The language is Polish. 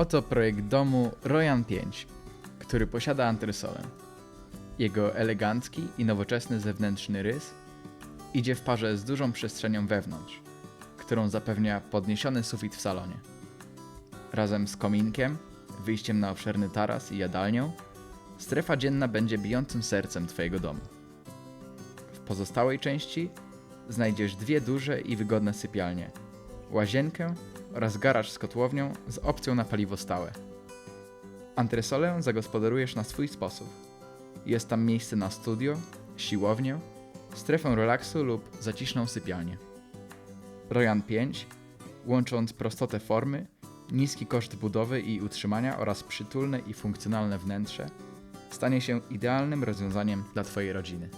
Oto projekt domu Royan 5, który posiada antresolę. Jego elegancki i nowoczesny zewnętrzny rys idzie w parze z dużą przestrzenią wewnątrz, którą zapewnia podniesiony sufit w salonie. Razem z kominkiem, wyjściem na obszerny taras i jadalnią, strefa dzienna będzie bijącym sercem Twojego domu. W pozostałej części znajdziesz dwie duże i wygodne sypialnie, łazienkę oraz garaż z kotłownią z opcją na paliwo stałe. Antresolę zagospodarujesz na swój sposób. Jest tam miejsce na studio, siłownię, strefę relaksu lub zaciszną sypialnię. Royan 5, łącząc prostotę formy, niski koszt budowy i utrzymania oraz przytulne i funkcjonalne wnętrze, stanie się idealnym rozwiązaniem dla Twojej rodziny.